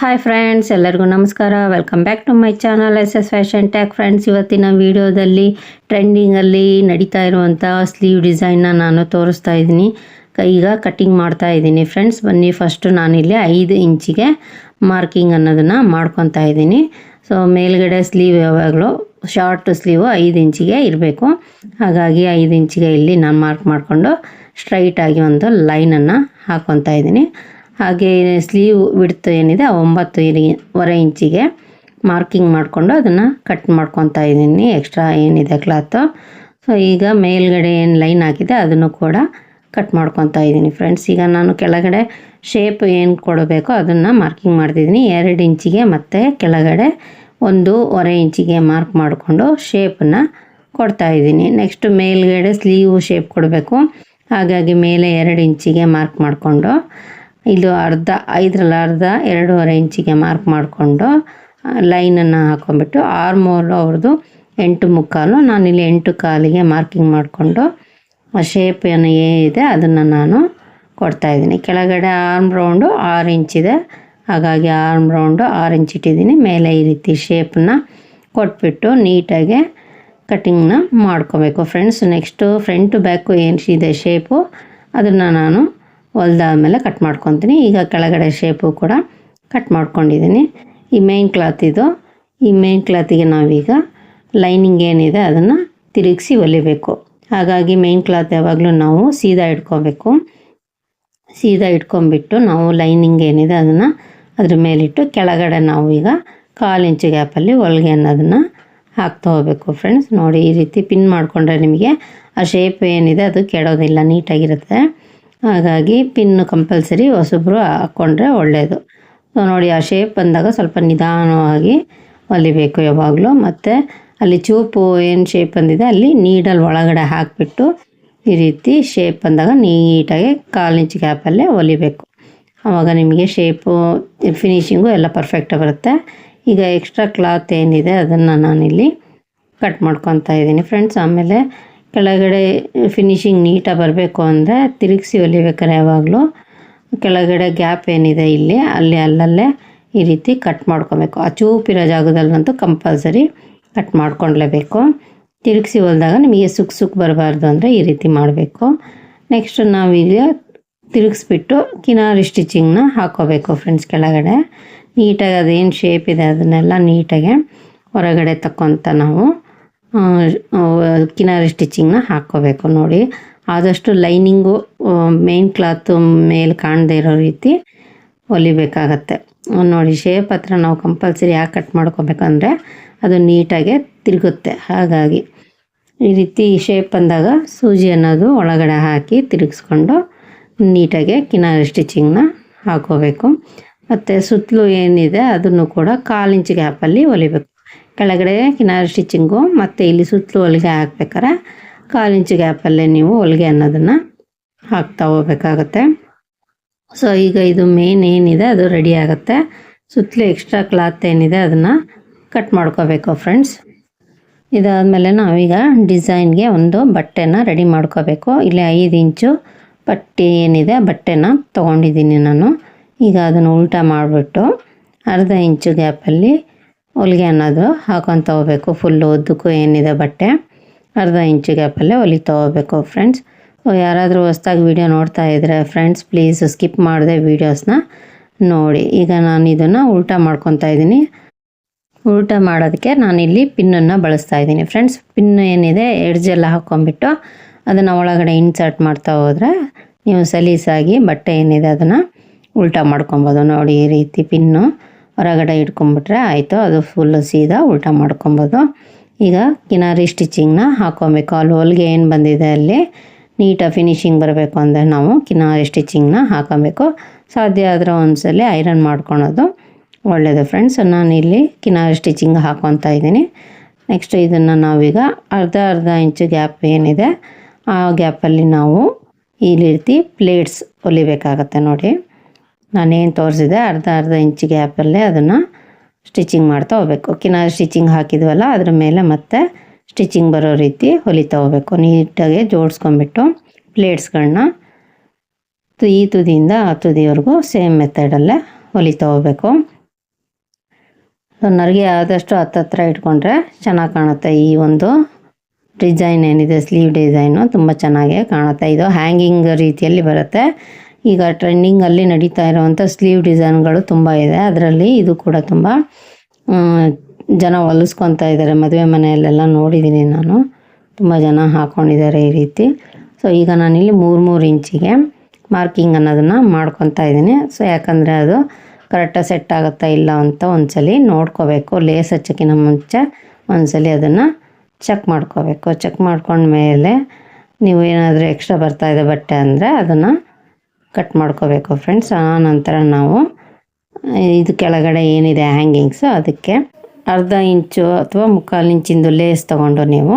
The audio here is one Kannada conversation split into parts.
ಹಾಯ್ ಫ್ರೆಂಡ್ಸ್ ಎಲ್ಲರಿಗೂ ನಮಸ್ಕಾರ. Welcome back to my channel S S fashion tack friends ಇವತ್ತಿನ ವಿಡಿಯೋದಲ್ಲಿ ಟ್ರೆಂಡಿಂಗಲ್ಲಿ ನಡೀತಾ ಇರುವಂಥ ಸ್ಲೀವ್ ಡಿಸೈನ್ನ ನಾನು ತೋರಿಸ್ತಾ ಇದ್ದೀನಿ. ಈಗ ಕಟ್ಟಿಂಗ್ ಮಾಡ್ತಾ ಇದ್ದೀನಿ ಫ್ರೆಂಡ್ಸ್ ಬನ್ನಿ ಫಸ್ಟು ನಾನಿಲ್ಲಿ ಐದು ಇಂಚಿಗೆ ಮಾರ್ಕಿಂಗ್ ಅನ್ನೋದನ್ನು ಮಾಡ್ಕೊತಾ ಇದ್ದೀನಿ. ಸೊ ಮೇಲ್ಗಡೆ ಸ್ಲೀವ್ ಯಾವಾಗಲೂ ಶಾರ್ಟ್ ಸ್ಲೀವು ಐದು ಇಂಚಿಗೆ ಇರಬೇಕು. ಹಾಗಾಗಿ ಐದು ಇಂಚಿಗೆ ಇಲ್ಲಿ ನಾನು ಮಾರ್ಕ್ ಮಾಡಿಕೊಂಡು ಸ್ಟ್ರೈಟಾಗಿ ಒಂದು ಲೈನನ್ನು ಹಾಕ್ಕೊತಾ ಇದ್ದೀನಿ. ಹಾಗೆ ಸ್ಲೀವ್ ವಿಡ್ತ್ ಏನಿದೆ ಒಂಬತ್ತು ಇರಿ- ವರೆ ಇಂಚಿಗೆ ಮಾರ್ಕಿಂಗ್ ಮಾಡಿಕೊಂಡು ಅದನ್ನು ಕಟ್ ಮಾಡ್ಕೊತಾ ಇದ್ದೀನಿ ಎಕ್ಸ್ಟ್ರಾ ಏನಿದೆ ಕ್ಲಾತು ಸೊ ಈಗ ಮೇಲ್ಗಡೆ ಏನು ಲೈನ್ ಹಾಕಿದೆ ಅದನ್ನು ಕೂಡ ಕಟ್ ಮಾಡ್ಕೊತಾ ಇದ್ದೀನಿ ಫ್ರೆಂಡ್ಸ್ ಈಗ ನಾನು ಕೆಳಗಡೆ ಶೇಪ್ ಏನು ಕೊಡಬೇಕೋ ಅದನ್ನು ಮಾರ್ಕಿಂಗ್ ಮಾಡ್ತಿದ್ದೀನಿ ಎರಡು ಇಂಚಿಗೆ ಮತ್ತು ಕೆಳಗಡೆ ಒಂದೂವರೆ ಇಂಚಿಗೆ ಮಾರ್ಕ್ ಮಾಡಿಕೊಂಡು ಶೇಪನ್ನು ಕೊಡ್ತಾ ಇದ್ದೀನಿ ನೆಕ್ಸ್ಟ್ ಮೇಲ್ಗಡೆ ಸ್ಲೀವ್ ಶೇಪ್ ಕೊಡಬೇಕು. ಹಾಗಾಗಿ ಮೇಲೆ ಎರಡು ಇಂಚಿಗೆ ಮಾರ್ಕ್ ಮಾಡಿಕೊಂಡು ಇದು ಅರ್ಧ, ಐದರಲ್ಲಿ ಅರ್ಧ, ಎರಡೂವರೆ ಇಂಚಿಗೆ ಮಾರ್ಕ್ ಮಾಡಿಕೊಂಡು ಲೈನನ್ನು ಹಾಕೊಂಡ್ಬಿಟ್ಟು ಮೂರು ಅವ್ರದ್ದು ಎಂಟು ಮುಕ್ಕಾಲು. ನಾನಿಲ್ಲಿ ಎಂಟು ಕಾಲಿಗೆ ಮಾರ್ಕಿಂಗ್ ಮಾಡಿಕೊಂಡು, ಆ ಶೇಪ್ ಏನು ಏನಿದೆ ಅದನ್ನು ನಾನು ಕೊಡ್ತಾ ಇದ್ದೀನಿ. ಕೆಳಗಡೆ ಆರ್ಮ್ ರೌಂಡು ಆರು ಇಂಚಿದೆ ಹಾಗಾಗಿ ಆರ್ಮ್ ರೌಂಡು ಆರು ಇಂಚ್ ಇಟ್ಟಿದ್ದೀನಿ. ಮೇಲೆ ಈ ರೀತಿ ಶೇಪನ್ನ ಕೊಟ್ಬಿಟ್ಟು ನೀಟಾಗಿ ಕಟ್ಟಿಂಗ್ನ ಮಾಡ್ಕೋಬೇಕು. ಫ್ರೆಂಡ್ಸ್ ನೆಕ್ಸ್ಟು ಫ್ರಂಟು ಬ್ಯಾಕು ಏನಿದೆ ಶೇಪು ಅದನ್ನು ನಾನು ಹೊಲ್ದಾದ್ಮೇಲೆ ಕಟ್ ಮಾಡ್ಕೊತೀನಿ. ಈಗ ಕೆಳಗಡೆ ಶೇಪು ಕೂಡ ಕಟ್ ಮಾಡ್ಕೊಂಡಿದ್ದೀನಿ ಈ ಮೇನ್ ಕ್ಲಾತ್ ಇದು. ಈ ಮೇನ್ ಕ್ಲಾತಿಗೆ ನಾವೀಗ ಲೈನಿಂಗ್ ಏನಿದೆ ಅದನ್ನು ತಿರುಗಿಸಿ ಹೊಲಿಬೇಕು. ಹಾಗಾಗಿ ಮೇನ್ ಕ್ಲಾತ್ ಯಾವಾಗಲೂ ನಾವು ಸೀದಾ ಇಟ್ಕೋಬೇಕು. ಸೀದಾ ಇಟ್ಕೊಂಬಿಟ್ಟು ನಾವು ಲೈನಿಂಗ್ ಏನಿದೆ ಅದನ್ನು ಅದ್ರ ಮೇಲಿಟ್ಟು ಕೆಳಗಡೆ ನಾವು ಈಗ ಕಾಲು ಇಂಚು ಗ್ಯಾಪಲ್ಲಿ ಹೊಲಿಗೆ ಅನ್ನೋದನ್ನು ಹಾಕ್ತಾ ಹೋಗ್ಬೇಕು ಫ್ರೆಂಡ್ಸ್ ನೋಡಿ ಈ ರೀತಿ ಪಿನ್ ಮಾಡಿಕೊಂಡ್ರೆ ನಿಮಗೆ ಆ ಶೇಪ್ ಏನಿದೆ ಅದು ಕೆಡೋದಿಲ್ಲ, ನೀಟಾಗಿರುತ್ತೆ. ಹಾಗಾಗಿ ಪಿನ್ನು ಕಂಪಲ್ಸರಿ ಹೊಸಬ್ರು ಹಾಕ್ಕೊಂಡ್ರೆ ಒಳ್ಳೆಯದು ನೋಡಿ ಆ ಶೇಪ್ ಬಂದಾಗ ಸ್ವಲ್ಪ ನಿಧಾನವಾಗಿ ಹೊಲಿಬೇಕು ಯಾವಾಗಲೂ. ಮತ್ತು ಅಲ್ಲಿ ಚೂಪು ಏನು ಶೇಪ್ ಬಂದಿದೆ, ಅಲ್ಲಿ ನೀಡಲ್ ಒಳಗಡೆ ಹಾಕಿಬಿಟ್ಟು ಈ ರೀತಿ ಶೇಪ್ ಬಂದಾಗ ನೀಟಾಗಿ ಕಾಲು ಇಂಚ್ ಗ್ಯಾಪಲ್ಲೇ ಹೊಲಿಬೇಕು ಆವಾಗ ನಿಮಗೆ ಶೇಪು ಫಿನಿಷಿಂಗು ಎಲ್ಲ ಪರ್ಫೆಕ್ಟ್ ಬರುತ್ತೆ. ಈಗ ಎಕ್ಸ್ಟ್ರಾ ಕ್ಲಾತ್ ಏನಿದೆ, ಅದನ್ನು ನಾನಿಲ್ಲಿ ಕಟ್ ಮಾಡ್ಕೊತಾ ಇದ್ದೀನಿ. ಫ್ರೆಂಡ್ಸ್ ಆಮೇಲೆ ಕೆಳಗಡೆ ಫಿನಿಶಿಂಗ್ ನೀಟಾಗಿ ಬರಬೇಕು ಅಂದರೆ ತಿರುಗಿಸಿ ಹೊಲಿಬೇಕಾರೆ ಯಾವಾಗಲೂ ಕೆಳಗಡೆ ಗ್ಯಾಪ್ ಏನಿದೆ ಇಲ್ಲಿ, ಅಲ್ಲಿ ಅಲ್ಲಲ್ಲೇ ಈ ರೀತಿ ಕಟ್ ಮಾಡ್ಕೊಬೇಕು. ಆ ಚೂಪಿರೋ ಜಾಗದಲ್ಲಂತೂ ಕಂಪಲ್ಸರಿ ಕಟ್ ಮಾಡ್ಕೊಳ್ಲೇಬೇಕು. ತಿರುಗಿಸಿ ಹೊಲಿದಾಗ ನಿಮಗೆ ಸುಕ್ ಸುಕ್ ಬರಬಾರ್ದು ಅಂದರೆ ಈ ರೀತಿ ಮಾಡಬೇಕು. ನೆಕ್ಸ್ಟ್ ನಾವೀಗ ತಿರುಗಿಸ್ಬಿಟ್ಟು ಕಿನಾರಿ ಸ್ಟಿಚಿಂಗ್ನ ಹಾಕೋಬೇಕು ಫ್ರೆಂಡ್ಸ್ ಕೆಳಗಡೆ. ನೀಟಾಗಿ ಅದೇನು ಶೇಪ್ ಇದೆ ಅದನ್ನೆಲ್ಲ ನೀಟಾಗಿ ಹೊರಗಡೆ ತಕ್ಕೊತ ನಾವು ಕಿನಾರಿ ಸ್ಟಿಚಿಂಗ್ನ ಹಾಕ್ಕೋಬೇಕು ನೋಡಿ. ಆದಷ್ಟು ಲೈನಿಂಗು ಮೇನ್ ಕ್ಲಾತು ಮೇಲೆ ಕಾಣದೇ ಇರೋ ರೀತಿ ಹೊಲಿಬೇಕಾಗತ್ತೆ. ನೋಡಿ ಶೇಪ್ ಹತ್ರ ನಾವು ಕಂಪಲ್ಸರಿ ಯಾಕೆ ಕಟ್ ಮಾಡ್ಕೋಬೇಕಂದ್ರೆ ಅದು ನೀಟಾಗೆ ತಿರುಗುತ್ತೆ. ಹಾಗಾಗಿ ಈ ರೀತಿ ಶೇಪ್ ಬಂದಾಗ ಸೂಜಿ ಅನ್ನೋದು ಒಳಗಡೆ ಹಾಕಿ ತಿರುಗಿಸ್ಕೊಂಡು ನೀಟಾಗಿ ಕಿನಾರಿ ಸ್ಟಿಚಿಂಗ್ನ ಹಾಕೋಬೇಕು ಮತ್ತು ಸುತ್ತಲೂ ಏನಿದೆ ಅದನ್ನು ಕೂಡ ಕಾಲು ಇಂಚ್ ಗ್ಯಾಪಲ್ಲಿ ಹೊಲಿಬೇಕು. ಕೆಳಗಡೆ ಕಿನಾರಿ ಸ್ಟಿಚಿಂಗು ಮತ್ತು ಇಲ್ಲಿ ಸುತ್ತಲೂ ಹೊಲಿಗೆ ಹಾಕ್ಬೇಕಾರೆ ಕಾಲು ಇಂಚು ಗ್ಯಾಪಲ್ಲೇ ನೀವು ಹೊಲಿಗೆ ಅನ್ನೋದನ್ನು ಹಾಕ್ತಾ ಹೋಗ್ಬೇಕಾಗತ್ತೆ. ಸೊ ಈಗ ಇದು ಮೇನ್ ಏನಿದೆ ಅದು ರೆಡಿ ಆಗುತ್ತೆ. ಸುತ್ತಲೂ ಎಕ್ಸ್ಟ್ರಾ ಕ್ಲಾತ್ ಏನಿದೆ ಅದನ್ನು ಕಟ್ ಮಾಡ್ಕೋಬೇಕು ಫ್ರೆಂಡ್ಸ್ ಇದಾದಮೇಲೆ ನಾವೀಗ ಡಿಸೈನ್ಗೆ ಒಂದು ಬಟ್ಟೆನ ರೆಡಿ ಮಾಡ್ಕೋಬೇಕು. ಇಲ್ಲಿ ಐದು ಇಂಚು ಪಟ್ಟಿ ಏನಿದೆ ಬಟ್ಟೆನ ತೊಗೊಂಡಿದ್ದೀನಿ ನಾನು. ಈಗ ಅದನ್ನು ಉಲ್ಟಾ ಮಾಡಿಬಿಟ್ಟು ಅರ್ಧ ಇಂಚು ಗ್ಯಾಪಲ್ಲಿ ಹೊಲಿಗೆ ಅನ್ನೋದು ಹಾಕೊತ ಹೋಗ್ಬೇಕು ಫುಲ್ಲು ಉದ್ದಕ್ಕೂ ಏನಿದೆ ಬಟ್ಟೆ. ಅರ್ಧ ಇಂಚು ಗ್ಯಾಪಲ್ಲೇ ಹೊಲಿತಾ ಹೋಗ್ಬೇಕು ಫ್ರೆಂಡ್ಸ್ ಯಾರಾದರೂ ಹೊಸ್ದಾಗಿ ವೀಡಿಯೋ ನೋಡ್ತಾ ಇದ್ದರೆ ಫ್ರೆಂಡ್ಸ್ ಪ್ಲೀಸ್ ಸ್ಕಿಪ್ ಮಾಡಿದೆ ವೀಡಿಯೋಸ್ನ ನೋಡಿ. ಈಗ ನಾನು ಇದನ್ನು ಉಲ್ಟಾ ಮಾಡ್ಕೊತಾ ಇದ್ದೀನಿ. ಉಲ್ಟಾ ಮಾಡೋದಕ್ಕೆ ನಾನಿಲ್ಲಿ ಪಿನ್ನನ್ನು ಬಳಸ್ತಾ ಇದ್ದೀನಿ. ಫ್ರೆಂಡ್ಸ್ ಪಿನ್ ಏನಿದೆ ಎಡ್ಜೆಲ್ಲ ಹಾಕ್ಕೊಂಬಿಟ್ಟು ಅದನ್ನು ಒಳಗಡೆ ಇನ್ಸರ್ಟ್ ಮಾಡ್ತಾ ಹೋದರೆ ನೀವು ಸಲೀಸಾಗಿ ಬಟ್ಟೆ ಏನಿದೆ ಅದನ್ನು ಉಲ್ಟಾ ಮಾಡ್ಕೊಬೋದು. ನೋಡಿ ಈ ರೀತಿ ಪಿನ್ನು ಹೊರಗಡೆ ಇಟ್ಕೊಂಬಿಟ್ರೆ ಆಯಿತು, ಅದು ಫುಲ್ಲು ಸೀದಾ ಉಲ್ಟ ಮಾಡ್ಕೊಬೋದು. ಈಗ ಕಿನಾರಿ ಸ್ಟಿಚಿಂಗ್ನ ಹಾಕೊಬೇಕು. ಅಲ್ಲಿ ಹೊಲಿಗೆ ಏನು ಬಂದಿದೆ ಅಲ್ಲಿ ನೀಟಾಗಿ ಫಿನಿಶಿಂಗ್ ಬರಬೇಕು ಅಂದರೆ ನಾವು ಕಿನಾರಿ ಸ್ಟಿಚಿಂಗ್ನ ಹಾಕೊಬೇಕು. ಸಾಧ್ಯ ಆದರೆ ಒಂದ್ಸಲಿ ಐರನ್ ಮಾಡ್ಕೊಳೋದು ಒಳ್ಳೆಯದು ಫ್ರೆಂಡ್ಸ್ ನಾನು ಇಲ್ಲಿ ಕಿನಾರಿ ಸ್ಟಿಚಿಂಗ್ ಹಾಕೊತಾ ಇದ್ದೀನಿ. ನೆಕ್ಸ್ಟ್ ಇದನ್ನು ನಾವೀಗ ಅರ್ಧ ಅರ್ಧ ಇಂಚು ಗ್ಯಾಪ್ ಏನಿದೆ, ಆ ಗ್ಯಾಪಲ್ಲಿ ನಾವು ಈ ರೀತಿ ಪ್ಲೇಟ್ಸ್ ಹೊಲಿಬೇಕಾಗತ್ತೆ ನೋಡಿ. ನಾನೇನು ತೋರಿಸಿದೆ, ಅರ್ಧ ಅರ್ಧ ಇಂಚ್ ಗ್ಯಾಪಲ್ಲೇ ಅದನ್ನು ಸ್ಟಿಚಿಂಗ್ ಮಾಡ್ತಾ ಹೋಗ್ಬೇಕು. ಕಿನ ಸ್ಟಿಚಿಂಗ್ ಹಾಕಿದ್ವಲ್ಲ, ಅದ್ರ ಮೇಲೆ ಮತ್ತೆ ಸ್ಟಿಚಿಂಗ್ ಬರೋ ರೀತಿ ಹೊಲಿತಾ ಹೋಗ್ಬೇಕು. ನೀಟಾಗಿ ಜೋಡಿಸ್ಕೊಂಬಿಟ್ಟು ಪ್ಲೇಟ್ಸ್ಗಳನ್ನ ಈ ತುದಿಯಿಂದ ಆ ತುದಿವರೆಗೂ ಸೇಮ್ ಮೆಥಡಲ್ಲೇ ಹೊಲಿತಾ ಹೋಗ್ಬೇಕು. ನರಿಗೆ ಆದಷ್ಟು ಹತ್ತತ್ರ ಇಟ್ಕೊಂಡ್ರೆ ಚೆನ್ನಾಗಿ ಕಾಣುತ್ತೆ. ಈ ಒಂದು ಡಿಸೈನ್ ಏನಿದೆ ಸ್ಲೀವ್ ಡಿಸೈನು ತುಂಬ ಚೆನ್ನಾಗೇ ಕಾಣುತ್ತೆ. ಇದು ಹ್ಯಾಂಗಿಂಗ್ ರೀತಿಯಲ್ಲಿ ಬರುತ್ತೆ. ಈಗ ಟ್ರೆಂಡಿಂಗಲ್ಲಿ ನಡೀತಾ ಇರುವಂಥ ಸ್ಲೀವ್ ಡಿಸೈನ್ಗಳು ತುಂಬ ಇದೆ. ಅದರಲ್ಲಿ ಇದು ಕೂಡ ತುಂಬ ಜನ ಹೊಲಿಸ್ಕೊತಾ ಇದ್ದಾರೆ. ಮದುವೆ ಮನೆಯಲ್ಲೆಲ್ಲ ನೋಡಿದ್ದೀನಿ ನಾನು. ತುಂಬ ಜನ ಹಾಕ್ಕೊಂಡಿದ್ದಾರೆ ಈ ರೀತಿ. ಸೊ ಈಗ ನಾನಿಲ್ಲಿ ಮೂರು ಮೂರು ಇಂಚಿಗೆ ಮಾರ್ಕಿಂಗ್ ಅನ್ನೋದನ್ನು ಮಾಡ್ಕೊತಾ ಇದ್ದೀನಿ. ಸೊ ಯಾಕಂದರೆ ಅದು ಕರೆಕ್ಟಾಗಿ ಸೆಟ್ ಆಗುತ್ತಾ ಇಲ್ಲ ಅಂತ ಒಂದ್ಸಲಿ ನೋಡ್ಕೋಬೇಕು. ಲೇಸ್ ಹಚ್ಚೋಕ್ಕಿಂತ ಮುಂಚೆ ಒಂದ್ಸಲಿ ಅದನ್ನು ಚೆಕ್ ಮಾಡ್ಕೋಬೇಕು. ಚೆಕ್ ಮಾಡ್ಕೊಂಡ್ಮೇಲೆ ನೀವು ಏನಾದರೂ ಎಕ್ಸ್ಟ್ರಾ ಬರ್ತಾ ಇದೆ ಬಟ್ಟೆ ಅಂದರೆ ಅದನ್ನು ಕಟ್ ಮಾಡ್ಕೋಬೇಕು ಫ್ರೆಂಡ್ಸ್ ಆ ನಂತರ ನಾವು ಇದು ಕೆಳಗಡೆ ಏನಿದೆ ಹ್ಯಾಂಗಿಂಗ್ಸು ಅದಕ್ಕೆ ಅರ್ಧ ಇಂಚು ಅಥವಾ ಮುಕ್ಕಾಲು ಇಂಚಿಂದು ಲೇಸ್ ತೊಗೊಂಡು ನೀವು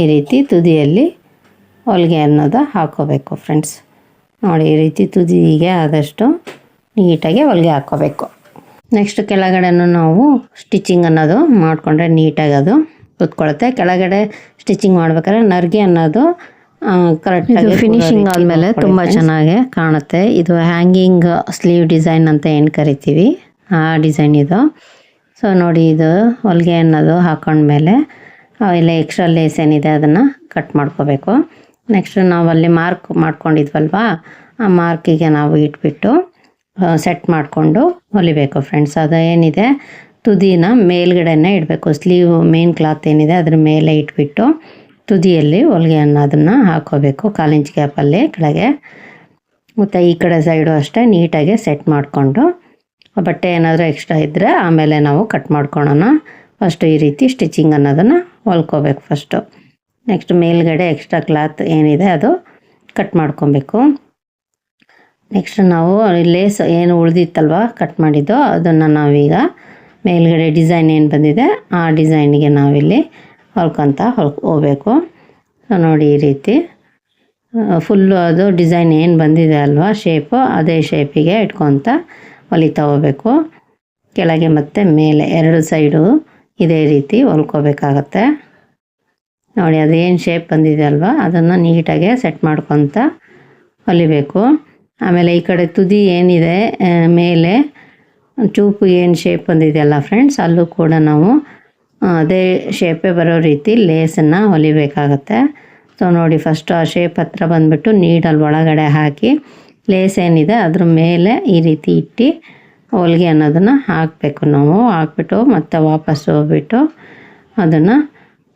ಈ ರೀತಿ ತುದಿಯಲ್ಲಿ ಹೊಲಿಗೆ ಅನ್ನೋದು ಹಾಕೋಬೇಕು ಫ್ರೆಂಡ್ಸ್ ನೋಡಿ, ಈ ರೀತಿ ತುದಿಗೆ ಆದಷ್ಟು ನೀಟಾಗಿ ಹೊಲಿಗೆ ಹಾಕೋಬೇಕು. ನೆಕ್ಸ್ಟ್ ಕೆಳಗಡೆನೂ ನಾವು ಸ್ಟಿಚಿಂಗ್ ಅನ್ನೋದು ಮಾಡಿಕೊಂಡ್ರೆ ನೀಟಾಗಿ ಅದು ಕೂತ್ಕೊಳ್ಳುತ್ತೆ ಕೆಳಗಡೆ ಸ್ಟಿಚಿಂಗ್ ಮಾಡ್ಬೇಕಾದ್ರೆ ನರ್ಗೆ ಅನ್ನೋದು ಕರೆಕ್ಟಾಗಿ ಫಿನಿಶಿಂಗ್ ಆದಮೇಲೆ ತುಂಬ ಚೆನ್ನಾಗಿ ಕಾಣುತ್ತೆ. ಇದು ಹ್ಯಾಂಗಿಂಗ್ ಸ್ಲೀವ್ ಡಿಸೈನ್ ಅಂತ ಏನು ಕರಿತೀವಿ? ಆ ಡಿಸೈನ್ ಇದು. ಸೊ ನೋಡಿ ಇದು ಹೊಲಿಗೆ ಅನ್ನೋದು ಹಾಕೊಂಡ್ಮೇಲೆ ಇಲ್ಲ ಎಕ್ಸ್ಟ್ರಾ ಲೇಸ್ ಏನಿದೆ ಅದನ್ನು ಕಟ್ ಮಾಡ್ಕೋಬೇಕು. ನೆಕ್ಸ್ಟ್ ನಾವು ಅಲ್ಲಿ ಮಾರ್ಕ್ ಮಾಡ್ಕೊಂಡಿದ್ವಲ್ವಾ? ಆ ಮಾರ್ಕಿಗೆ ನಾವು ಇಟ್ಬಿಟ್ಟು ಸೆಟ್ ಮಾಡಿಕೊಂಡು ಹೊಲಿಬೇಕು ಫ್ರೆಂಡ್ಸ್ ಅದು ಏನಿದೆ? ತುದಿನ ಮೇಲ್ಗಡೆನೇ ಇಡಬೇಕು. ಸ್ಲೀವ್ ಮೇನ್ ಕ್ಲಾತ್ ಏನಿದೆ ಅದ್ರ ಮೇಲೆ ಇಟ್ಬಿಟ್ಟು ತುದಿಯಲ್ಲಿ ಹೊಲಿಗೆ ಅದನ್ನು ಹಾಕೋಬೇಕು. ಕಾಲಿಂಚ್ ಗ್ಯಾಪಲ್ಲಿ ಕೆಳಗೆ. ಮತ್ತು ಈ ಕಡೆ ಸೈಡು ಅಷ್ಟೇ ನೀಟಾಗಿ ಸೆಟ್ ಮಾಡಿಕೊಂಡು, ಬಟ್ಟೆ ಏನಾದರೂ ಎಕ್ಸ್ಟ್ರಾ ಇದ್ದರೆ ಆಮೇಲೆ ನಾವು ಕಟ್ ಮಾಡ್ಕೊಳೋಣ. ಫಸ್ಟು ಈ ರೀತಿ ಸ್ಟಿಚಿಂಗ್ ಅನ್ನೋದನ್ನು ಹೊಲ್ಕೋಬೇಕು ಫಸ್ಟು ನೆಕ್ಸ್ಟ್ ಮೇಲ್ಗಡೆ ಎಕ್ಸ್ಟ್ರಾ ಕ್ಲಾತ್ ಏನಿದೆ ಅದು ಕಟ್ ಮಾಡ್ಕೊಬೇಕು. ನೆಕ್ಸ್ಟ್ ನಾವು ಲೇಸ್ ಏನು ಉಳಿದಿತ್ತಲ್ವ ಕಟ್ ಮಾಡಿದ್ದು, ಅದನ್ನು ನಾವೀಗ ಮೇಲ್ಗಡೆ ಡಿಸೈನ್ ಏನು ಬಂದಿದೆ, ಆ ಡಿಸೈನಿಗೆ ನಾವಿಲ್ಲಿ ಹೊಲ್ಕೊತ ಹೊಲ್ ಹೋಗ್ಬೇಕು. ನೋಡಿ ಈ ರೀತಿ. ಫುಲ್ಲು ಅದು ಡಿಸೈನ್ ಏನು ಬಂದಿದೆ ಅಲ್ವಾ? ಶೇಪು ಅದೇ ಶೇಪಿಗೆ ಇಟ್ಕೊತ ಹೊಲಿತಾ ಹೋಗ್ಬೇಕು. ಕೆಳಗೆ ಮತ್ತು ಮೇಲೆ ಎರಡು ಸೈಡು ಇದೇ ರೀತಿ ಹೊಲ್ಕೋಬೇಕಾಗತ್ತೆ. ನೋಡಿ ಅದೇನು ಶೇಪ್ ಬಂದಿದೆ ಅಲ್ವಾ? ಅದನ್ನು ನೀಟಾಗೆ ಸೆಟ್ ಮಾಡ್ಕೊತ ಹೊಲಿಬೇಕು. ಆಮೇಲೆ ಈ ಕಡೆ ತುದಿ ಏನಿದೆ ಮೇಲೆ ಚೂಪು ಏನು ಶೇಪ್ ಬಂದಿದೆಯಲ್ಲ ಫ್ರೆಂಡ್ಸ್ ಅಲ್ಲೂ ಕೂಡ ನಾವು ಅದೇ ಶೇಪೇ ಬರೋ ರೀತಿ ಲೇಸನ್ನು ಹೊಲಿಬೇಕಾಗತ್ತೆ. ಸೊ ನೋಡಿ ಫಸ್ಟು ಆ ಶೇಪ್ ಹತ್ರ ಬಂದುಬಿಟ್ಟು ನೀಡಲ್ಲಿ ಒಳಗಡೆ ಹಾಕಿ ಲೇಸ್ ಏನಿದೆ ಅದ್ರ ಮೇಲೆ ಈ ರೀತಿ ಇಟ್ಟು ಹೊಲಿಗೆ ಅನ್ನೋದನ್ನು ಹಾಕಬೇಕು ನಾವು. ಹಾಕ್ಬಿಟ್ಟು ಮತ್ತೆ ವಾಪಸ್ ಹೋಗ್ಬಿಟ್ಟು ಅದನ್ನು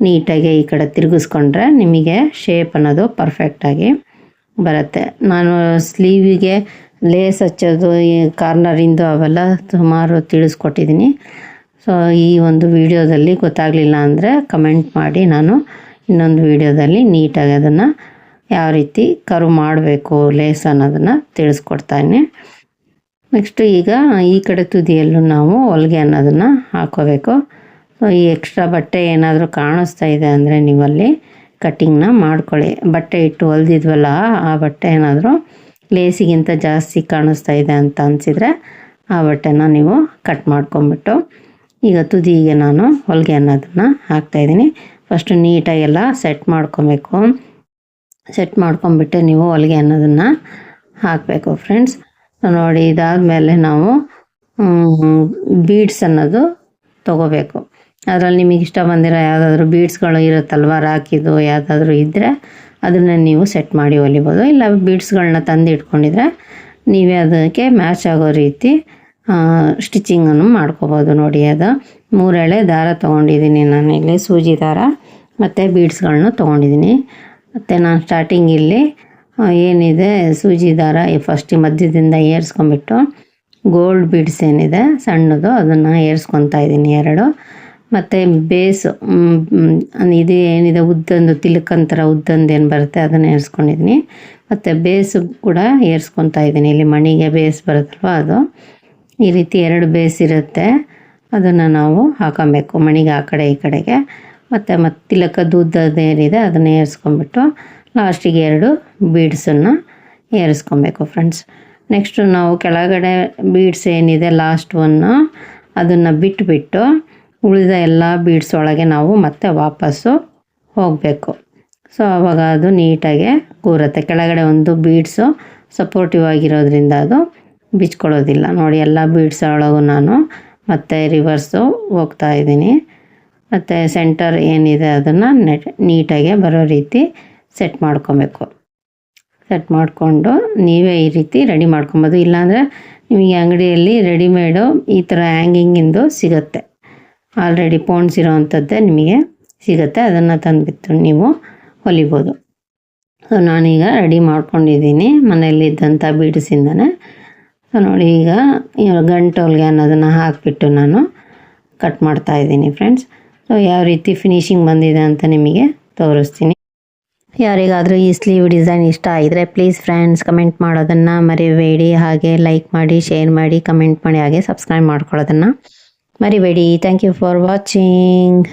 ನೀಟಾಗಿ ಈ ಕಡೆ ತಿರುಗಿಸ್ಕೊಂಡ್ರೆ ನಿಮಗೆ ಶೇಪ್ ಅನ್ನೋದು ಪರ್ಫೆಕ್ಟಾಗಿ ಬರುತ್ತೆ. ನಾನು ಸ್ಲೀವಿಗೆ ಲೇಸ್ ಹಚ್ಚೋದು ಈ ಕಾರ್ನರಿಂದು ಅವೆಲ್ಲ ಸುಮಾರು ತಿಳಿಸ್ಕೊಟ್ಟಿದ್ದೀನಿ. ಸೊ ಈ ಒಂದು ವಿಡಿಯೋದಲ್ಲಿ ಗೊತ್ತಾಗಲಿಲ್ಲ ಅಂದರೆ ಕಮೆಂಟ್ ಮಾಡಿ. ನಾನು ಇನ್ನೊಂದು ವಿಡಿಯೋದಲ್ಲಿ ನೀಟಾಗಿ ಅದನ್ನು ಯಾವ ರೀತಿ ಕರು ಮಾಡಬೇಕು, ಲೇಸ್ ಅನ್ನೋದನ್ನು ತಿಳಿಸ್ಕೊಡ್ತಾನೆ. ನೆಕ್ಸ್ಟ್ ಈಗ ಈ ಕಡೆ ತುದಿಯಲ್ಲೂ ನಾವು ಹೊಲಿಗೆ ಅನ್ನೋದನ್ನು ಹಾಕೋಬೇಕು. ಸೊ ಈ ಎಕ್ಸ್ಟ್ರಾ ಬಟ್ಟೆ ಏನಾದರೂ ಕಾಣಿಸ್ತಾ ಇದೆ ಅಂದರೆ ನೀವಲ್ಲಿ ಕಟ್ಟಿಂಗ್ನ ಮಾಡ್ಕೊಳ್ಳಿ. ಬಟ್ಟೆ ಇಟ್ಟು ಹೊಲ್ದಿದ್ವಲ್ಲ, ಆ ಬಟ್ಟೆ ಏನಾದರೂ ಲೇಸಿಗಿಂತ ಜಾಸ್ತಿ ಕಾಣಿಸ್ತಾ ಇದೆ ಅಂತ ಅನಿಸಿದರೆ ಆ ಬಟ್ಟೆನ ನೀವು ಕಟ್ ಮಾಡ್ಕೊಂಬಿಟ್ಟು ಈಗ ತುದಿಗೆ ನಾನು ಹೊಲಿಗೆ ಅನ್ನೋದನ್ನು ಹಾಕ್ತಾಯಿದ್ದೀನಿ ಫಸ್ಟು ನೀಟಾಗೆಲ್ಲ ಸೆಟ್ ಮಾಡ್ಕೊಬೇಕು. ಸೆಟ್ ಮಾಡ್ಕೊಂಬಿಟ್ಟು ನೀವು ಹೊಲಿಗೆ ಅನ್ನೋದನ್ನು ಹಾಕಬೇಕು ಫ್ರೆಂಡ್ಸ್ ನೋಡಿ, ಇದಾದಮೇಲೆ ನಾವು ಬೀಡ್ಸ್ ಅನ್ನೋದು ತಗೋಬೇಕು. ಅದರಲ್ಲಿ ನಿಮಗೆ ಇಷ್ಟ ಬಂದಿರೋ ಯಾವುದಾದ್ರೂ ಬೀಡ್ಸ್ಗಳು ಇರುತ್ತಲ್ವ ರಾಕಿದು ಯಾವುದಾದ್ರೂ ಇದ್ದರೆ ಅದನ್ನು ನೀವು ಸೆಟ್ ಮಾಡಿ ಹೊಲಿಬೋದು. ಇಲ್ಲ ಬೀಡ್ಸ್ಗಳನ್ನ ತಂದು ಇಟ್ಕೊಂಡಿದ್ರೆ ನೀವೇ ಅದಕ್ಕೆ ಮ್ಯಾಚ್ ಆಗೋ ರೀತಿ ಸ್ಟಿಚಿಂಗನ್ನು ಮಾಡ್ಕೋಬೋದು ನೋಡಿ ಅದು. ಮೂರೆಳೆ ದಾರ ತೊಗೊಂಡಿದ್ದೀನಿ ನಾನು ಇಲ್ಲಿ, ಸೂಜಿ ದಾರ, ಮತ್ತು ಬೀಡ್ಸ್ಗಳನ್ನ ತೊಗೊಂಡಿದ್ದೀನಿ. ಮತ್ತು ನಾನು ಸ್ಟಾರ್ಟಿಂಗ್ ಇಲ್ಲಿ ಏನಿದೆ, ಸೂಜಿ ದಾರ ಫಸ್ಟ್ ಮಧ್ಯದಿಂದ ಏರ್ಸ್ಕೊಂಬಿಟ್ಟು ಗೋಲ್ಡ್ ಬೀಡ್ಸ್ ಏನಿದೆ, ಸಣ್ಣದು, ಅದನ್ನು ಏರ್ಸ್ಕೊತಾ ಇದ್ದೀನಿ ಎರಡು. ಮತ್ತು ಬೇಸು ಇದು ಏನಿದೆ ಉದ್ದಂದು ತಿಲಕಂತರ ಉದ್ದಂದು ಏನು ಬರುತ್ತೆ, ಅದನ್ನು ಏರ್ಸ್ಕೊಂಡಿದ್ದೀನಿ. ಮತ್ತು ಬೇಸು ಕೂಡ ಏರ್ಸ್ಕೊತಾ ಇದ್ದೀನಿ, ಇಲ್ಲಿ ಮಣಿಗೆ ಬೇಸ್ ಬರುತ್ತಲ್ವ ಅದು. ಈ ರೀತಿ ಎರಡು ಬೇಸ್ ಇರುತ್ತೆ ಅದನ್ನು ನಾವು ಹಾಕೊಬೇಕು. ಮಣಿಗೆ ಆ ಕಡೆ, ಈ ಕಡೆಗೆ. ಮತ್ತು ಮತ್ತು ತಿಲಕದ್ದು ಉದ್ದದ್ದು ಏನಿದೆ ಅದನ್ನು ಏರಿಸ್ಕೊಂಬಿಟ್ಟು ಲಾಸ್ಟಿಗೆ ಎರಡು ಬೀಡ್ಸನ್ನು ಏರಿಸ್ಕೊಬೇಕು ಫ್ರೆಂಡ್ಸ್ ನೆಕ್ಸ್ಟು ನಾವು ಕೆಳಗಡೆ ಬೀಡ್ಸ್ ಏನಿದೆ ಲಾಸ್ಟ್ ಒನ್ನು ಅದನ್ನು ಬಿಟ್ಟುಬಿಟ್ಟು ಉಳಿದ ಎಲ್ಲ ಬೀಡ್ಸ್ ಒಳಗೆ ನಾವು ಮತ್ತೆ ವಾಪಸ್ಸು ಹೋಗಬೇಕು. ಸೊ ಆವಾಗ ಅದು ನೀಟಾಗಿ ಕೂರುತ್ತೆ. ಕೆಳಗಡೆ ಒಂದು ಬೀಡ್ಸು ಸಪೋರ್ಟಿವ್ ಆಗಿರೋದ್ರಿಂದ ಅದು ಬಿಚ್ಕೊಳ್ಳೋದಿಲ್ಲ. ನೋಡಿ, ಎಲ್ಲ ಬೀಡ್ಸ್ ಒಳಗೂ ನಾನು ಮತ್ತು ರಿವರ್ಸು ಹೋಗ್ತಾ ಇದ್ದೀನಿ. ಮತ್ತು ಸೆಂಟರ್ ಏನಿದೆ ಅದನ್ನು ನೆಟ್ ನೀಟಾಗಿ ಬರೋ ರೀತಿ ಸೆಟ್ ಮಾಡ್ಕೊಬೇಕು. ಸೆಟ್ ಮಾಡಿಕೊಂಡು ನೀವೇ ಈ ರೀತಿ ರೆಡಿ ಮಾಡ್ಕೊಬೋದು. ಇಲ್ಲಾಂದರೆ ನಿಮಗೆ ಅಂಗಡಿಯಲ್ಲಿ ರೆಡಿಮೇಡು ಈ ಥರ ಹ್ಯಾಂಗಿಂಗಿಂದು ಸಿಗುತ್ತೆ. ಆಲ್ರೆಡಿ ಪೋಣ್ಸ್ ಇರೋವಂಥದ್ದೇ ನಿಮಗೆ ಸಿಗುತ್ತೆ. ಅದನ್ನು ತಂದುಬಿಟ್ಟು ನೀವು ಹೊಲಿಬೋದು. ಸೊ ನಾನೀಗ ರೆಡಿ ಮಾಡ್ಕೊಂಡಿದ್ದೀನಿ ಮನೆಯಲ್ಲಿದ್ದಂಥ ಬೀಡ್ಸಿಂದನೇ ನೋಡಿ, ಈಗ ಗಂಟೋಲ್ಗೆ ಅನ್ನೋದನ್ನು ಹಾಕಿಬಿಟ್ಟು ನಾನು ಕಟ್ ಮಾಡ್ತಾ ಇದ್ದೀನಿ ಫ್ರೆಂಡ್ಸ್ ಸೊ ಯಾವ ರೀತಿ ಫಿನಿಶಿಂಗ್ ಬಂದಿದೆ ಅಂತ ನಿಮಗೆ ತೋರಿಸ್ತೀನಿ. ಯಾರಿಗಾದರೂ ಈ ಸ್ಲೀವ್ ಡಿಸೈನ್ ಇಷ್ಟ ಆಗಿದ್ರೆ ಪ್ಲೀಸ್ ಫ್ರೆಂಡ್ಸ್ ಕಮೆಂಟ್ ಮಾಡೋದನ್ನು ಮರಿಬೇಡಿ. ಹಾಗೆ ಲೈಕ್ ಮಾಡಿ ಶೇರ್ ಮಾಡಿ ಕಮೆಂಟ್ ಮಾಡಿ, ಹಾಗೆ ಸಬ್ಸ್ಕ್ರೈಬ್ ಮಾಡ್ಕೊಳ್ಳೋದನ್ನು ಮರಿಬೇಡಿ. Thank you for watching